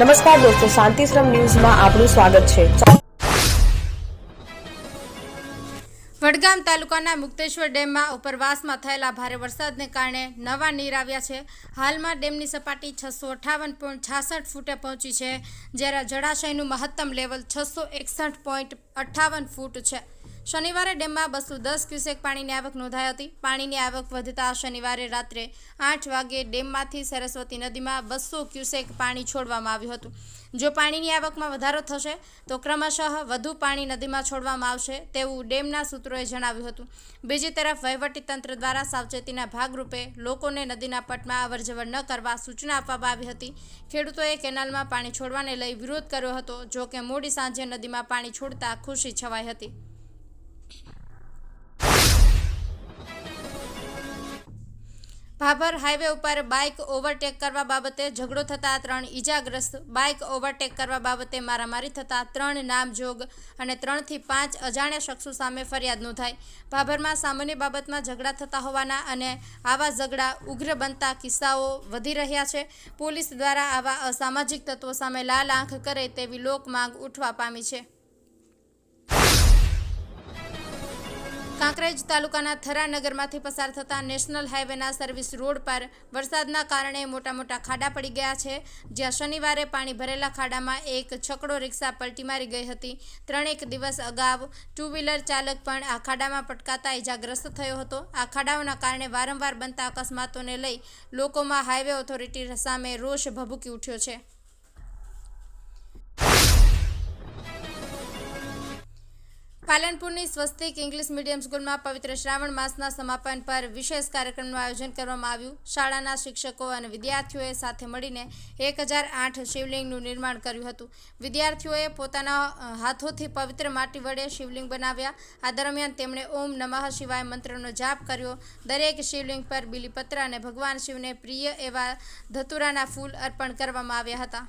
નમસ્કાર દોસ્તો શાંતિશ્રમ ન્યૂઝમાં આપનું સ્વાગત છે. વડગામ તાલુકાના મુક્તેશ્વર ડેમમાં ઉપરવાસમાં થયેલા ભારે વરસાદને કારણે નવા નીર આવ્યા છે. હાલમાં ડેમની સપાટી છસો અઠાવન પોઈન્ટ છાસઠ ફૂટે પહોંચી છે, જ્યારે જળાશયનું મહત્તમ લેવલ છસો એકસઠ પોઈન્ટ અઠ્ઠાવન ફૂટ છે. શનિવારે ડેમમાં બસો દસ ક્યુસેક પાણીની આવક નોંધાઈ હતી. પાણીની આવક વધતા શનિવારે રાત્રે આઠ વાગે ડેમમાંથી સરસ્વતી નદીમાં બસો ક્યુસેક પાણી છોડવામાં આવ્યું હતું. જો પાણીની આવકમાં વધારો થશે, તો ક્રમશઃ વધુ પાણી નદીમાં છોડવામાં આવશે તેવું ડેમના સૂત્રોએ જણાવ્યું હતું. બીજી તરફ વહીવટીતંત્ર દ્વારા સાવચેતીના ભાગરૂપે લોકોને નદીના પટમાં અવરજવર ન કરવા સૂચના આપવામાં આવી હતી. ખેડૂતોએ કેનાલમાં પાણી છોડવાને લઈ વિરોધ કર્યો હતો જો કે મોડી સાંજે નદીમાં પાણી છોડતા ખુશી છવાઈ હતી. ભાભર હાઈવે ઉપર બાઇક ઓવરટેક કરવા બાબતે ઝઘડો થતા ત્રણ ઈજાગ્રસ્ત. બાઇક ઓવરટેક કરવા બાબતે મારામારી થતા ત્રણ નામજોગ અને ત્રણથી પાંચ અજાણ્યા શખ્સો સામે ફરિયાદ નોંધાઈ. ભાભરમાં સામાન્ય બાબતમાં ઝઘડા થતા હોવાના અને આવા ઝઘડા ઉગ્ર બનતા કિસ્સાઓ વધી રહ્યા છે. પોલીસ દ્વારા આવા અસામાજિક તત્વો સામે લાલ આંખ કરે તેવી લોક માંગ ઉઠવા પામી છે. કાંકરેજ તાલુકાના થરા નગરમાંથી પસાર થતા નેશનલ હાઈવેના સર્વિસ રોડ પર વરસાદના કારણે મોટા મોટા ખાડા પડી ગયા છે. જ્યાં શનિવારે પાણી ભરેલા ખાડામાં એક છકડો રિક્ષા પલટી મારી ગઈ હતી. ત્રણેક દિવસ અગાઉ ટુ વ્હીલર ચાલક પણ આ ખાડામાં પટકાતા ઇજાગ્રસ્ત થયો હતો. આ ખાડાઓના કારણે વારંવાર બનતા અકસ્માતોને લઈ લોકોમાં હાઈવે ઓથોરિટી સામે રોષ ભભૂકી ઉઠ્યો છે. પાલનપુરની સ્વસ્તિક ઇંગ્લિશ મીડિયમ સ્કૂલમાં પવિત્ર શ્રાવણ માસના સમાપન પર વિશેષ કાર્યક્રમનું આયોજન કરવામાં આવ્યું. શાળાના શિક્ષકો અને વિદ્યાર્થીઓએ સાથે મળીને એક હજાર આઠ શિવલિંગનું નિર્માણ કર્યું હતું. વિદ્યાર્થીઓએ પોતાના હાથોથી પવિત્ર માટી વડે શિવલિંગ બનાવ્યા. આ દરમિયાન તેમણે ઓમ નમઃ શિવાય મંત્રનો જાપ કર્યો. દરેક શિવલિંગ પર બીલીપત્ર અને ભગવાન શિવને પ્રિય એવા ધતુરાના ફૂલ અર્પણ કરવામાં આવ્યા હતા.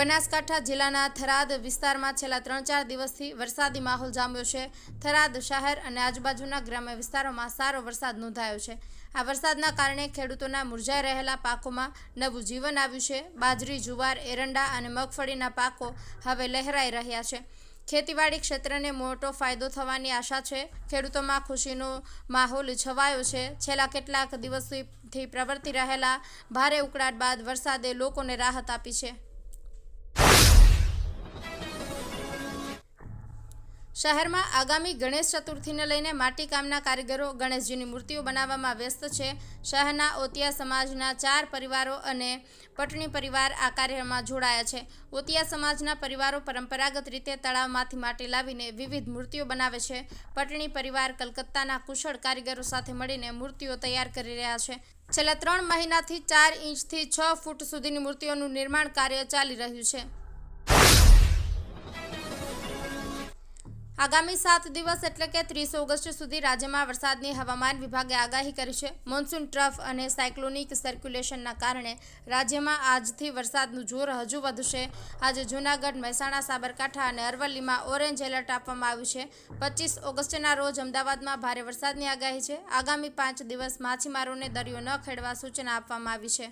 Banaskantha જિલ્લાના થરાદ વિસ્તારમાં છેલ્લા ત્રણ ચાર દિવસથી વરસાદી માહોલ જામ્યો છે. થરાદ શહેર અને આજુબાજુના ગ્રામ્ય વિસ્તારોમાં સારો વરસાદ નોંધાયો છે. આ વરસાદના કારણે ખેડૂતોના મુરઝાઈ રહેલા પાકોમાં નવું જીવન આવ્યું છે. બાજરી, જુવાર, એરંડા અને મગફળીના પાકો હવે લહેરાઈ રહ્યા છે. ખેતીવાડી ક્ષેત્રને મોટો ફાયદો થવાની આશા છે. ખેડૂતોમાં ખુશીનો માહોલ છવાયો છે. છેલ્લા કેટલાક દિવસથી પ્રવર્તી રહેલા ભારે ઉકળાટ બાદ વરસાદે લોકોને રાહત આપી છે. શહેરમાં આગામી ગણેશ ચતુર્થીને લઈને માટીકામના કારીગરો ગણેશજીની મૂર્તિઓ બનાવવામાં વ્યસ્ત છે. શહેરના ઓતિયા સમાજના ચાર પરિવારો અને પટણી પરિવાર આ કાર્યમાં જોડાયા છે. ઓતિયા સમાજના પરિવારો પરંપરાગત રીતે તળાવમાંથી માટી લાવીને વિવિધ મૂર્તિઓ બનાવે છે. પટણી પરિવાર કલકત્તાના કુશળ કારીગરો સાથે મળીને મૂર્તિઓ તૈયાર કરી રહ્યા છે. છેલ્લા ત્રણ મહિનાથી ચાર ઇંચથી છ ફૂટ સુધીની મૂર્તિઓનું નિર્માણ કાર્ય ચાલી રહ્યું છે. આગામી સાત દિવસ એટલે કે ત્રીસ ઓગસ્ટ સુધી રાજ્યમાં વરસાદની હવામાન વિભાગે આગાહી કરી છે. મોન્સૂન ટ્રફ અને સાયક્લોનિક સર્ક્યુલેશનના કારણે રાજ્યમાં આજથી વરસાદનું જોર હજુ વધશે. આજે જૂનાગઢ, મહેસાણા, સાબરકાંઠા અને અરવલ્લીમાં ઓરેન્જ એલર્ટ આપવામાં આવ્યું છે. પચીસ ઓગસ્ટના રોજ અમદાવાદમાં ભારે વરસાદની આગાહી છે. આગામી પાંચ દિવસ માછીમારોને દરિયો ન ખેડવા સૂચના આપવામાં આવી છે.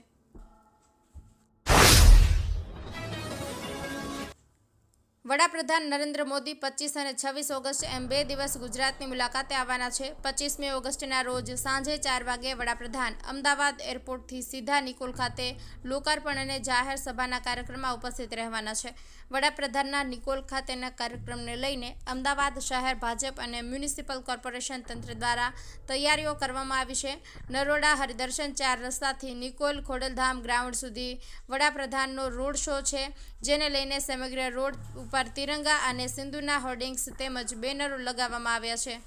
વડાપ્રધાન નરેન્દ્ર મોદી પચીસ અને છવ્વીસ ઓગસ્ટ એમ બે દિવસ ગુજરાતની મુલાકાતે આવવાના છે. પચીસમી ઓગસ્ટના રોજ સાંજે ચાર વાગે વડાપ્રધાન અમદાવાદ એરપોર્ટથી સીધા નિકોલ ખાતે લોકાર્પણ અને જાહેર સભાના કાર્યક્રમમાં ઉપસ્થિત રહેવાના છે. વડાપ્રધાનના નિકોલ ખાતેના કાર્યક્રમને લઈને અમદાવાદ શહેર ભાજપ અને મ્યુનિસિપલ કોર્પોરેશન તંત્ર દ્વારા તૈયારીઓ કરવામાં આવી છે. નરોડા હરિદર્શન ચાર રસ્તાથી નિકોલ ખોડલધામ ગ્રાઉન્ડ સુધી વડાપ્રધાનનો રોડ શો છે, જેને લઈને સમગ્ર રોડ ઉપર તિરંગા અને સિંધુના હોર્ડિંગ્સ તેમજ બેનરો લગાવવામાં આવ્યા છે.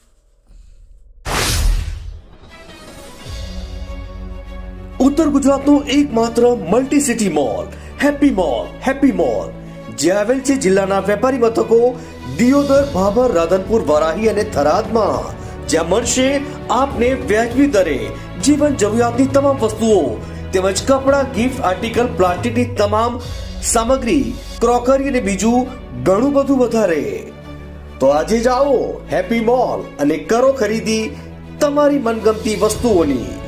ઉત્તર ગુજરાતનો એકમાત્ર multi city mall Happy Mall Happy Mall જે આવેલ છે જિલ્લાના વેપારી મથકો દિયોદર, ભાભર, રાધનપુર, વરાહી અને થરાદમાં. જ્યાં મળશે આપને વ્યાજબી દરે જીવન જરૂરિયાતની તમામ વસ્તુઓ તેમજ કપડાં ગિફ્ટ આર્ટિકલ પ્લાસ્ટિકની તમામ સામગ્રી ક્રોકરી અને બીજું ઘણું બધું વધારે. તો આજે જ આવો હેપી મોલ અને કરો ખરીદી તમારી મનગમતી વસ્તુઓની.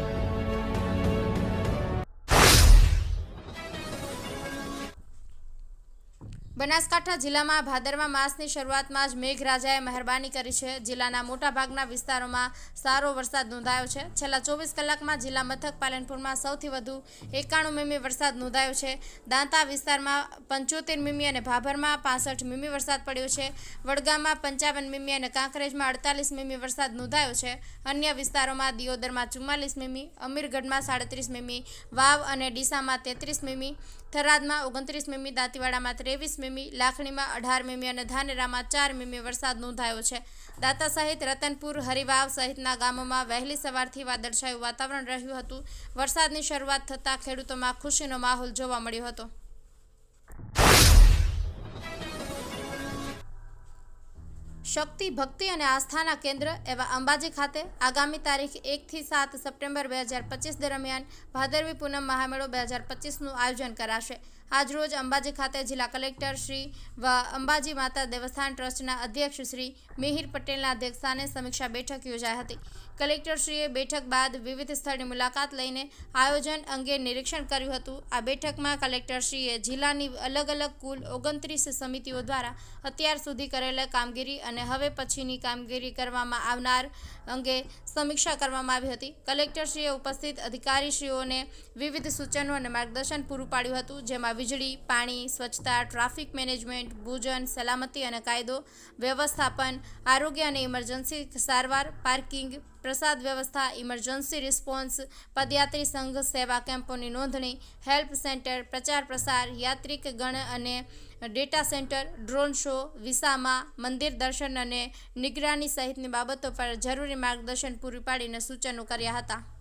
બનાસકાંઠા જિલ્લામાં ભાદરવા માસની શરૂઆતમાં જ મેઘરાજાએ મહેરબાની કરી છે. જિલ્લાના મોટાભાગના વિસ્તારોમાં સારો વરસાદ નોંધાયો છે. છેલ્લા ચોવીસ કલાકમાં જિલ્લા મથક પાલનપુરમાં સૌથી વધુ એકાણું મીમી વરસાદ નોંધાયો છે. દાંતા વિસ્તારમાં પંચોતેર મીમી અને ભાભરમાં પાસઠ મીમી વરસાદ પડ્યો છે. વડગામમાં પંચાવન મીમી અને કાંકરેજમાં અડતાલીસ મીમી વરસાદ નોંધાયો છે. અન્ય વિસ્તારોમાં દિયોદરમાં ચુમ્માલીસ મીમી, અમીરગઢમાં સાડત્રીસ મીમી, વાવ અને ડીસામાં તેત્રીસ મીમી, થરાદમાં ઓગણત્રીસ મીમી, દાંતીવાડામાં ત્રેવીસ મીમી લાખણીમાં અઢાર મીમી અને ધાનેરામાં ચાર મીમી વરસાદ નોંધાયો છે. દાતા સહિત રતનપુર, હરિવાવ સહિતના ગામોમાં વહેલી સવારથી વાદળછાયું વાતાવરણ રહ્યું હતું. વરસાદની શરૂઆત થતાં ખેડૂતોમાં ખુશીનો માહોલ જોવા મળ્યો હતો. શક્તિ, ભક્તિ અને આસ્થાના કેન્દ્ર એવા અંબાજી ખાતે આગામી તારીખ એકથી સાત સપ્ટેમ્બર બે હજાર પચીસ દરમિયાન ભાદરવી પૂનમ મહામેળો બે હજાર પચીસનું આયોજન કરાશે. આજરોજ અંબાજી ખાતે જિલ્લા કલેક્ટર શ્રી વ અંબાજી માતા દેવસ્થાન ટ્રસ્ટના અધ્યક્ષ શ્રી મિહિર પટેલના અધ્યક્ષસ્થાને સમીક્ષા બેઠક યોજાઈ હતી. કલેક્ટરશ્રીએ બેઠક બાદ વિવિધ સ્થળની મુલાકાત લઈને આયોજન અંગે નિરીક્ષણ કર્યું હતું. આ બેઠકમાં કલેક્ટરશ્રીએ જિલ્લાની અલગ અલગ કુલ ઓગણત્રીસ સમિતિઓ દ્વારા અત્યાર સુધી કરેલા કામગીરી અને હવે પછીની કામગીરી કરવામાં આવનાર અંગે સમીક્ષા કરવામાં આવી હતી. કલેક્ટરશ્રીએ ઉપસ્થિત અધિકારીશ્રીઓને વિવિધ સૂચનો અને માર્ગદર્શન પૂરું પાડ્યું હતું વીજળી, પાણી, સ્વચ્છતા, ટ્રાફિક મેનેજમેન્ટ, ભોજન, સલામતી અને કાયદો, વ્યવસ્થાપન, આરોગ્ય અને ઇમરજન્સી, સારવાર, પાર્કિંગ, પ્રસાદ વ્યવસ્થા, ઇમરજન્સી રિસ્પોન્સ, પદયાત્રી સંઘ, સેવા કેમ્પોની નોંધણી, હેલ્પ સેન્ટર, પ્રચાર પ્રસાર, યાત્રિક ગણ અને ડેટા સેન્ટર, ડ્રોન શો, વિસામાં, મંદિર દર્શન અને નિગરાની સહિતની બાબતો પર જરૂરી માર્ગદર્શન પૂરું પાડીને સૂચનો કર્યા હતા.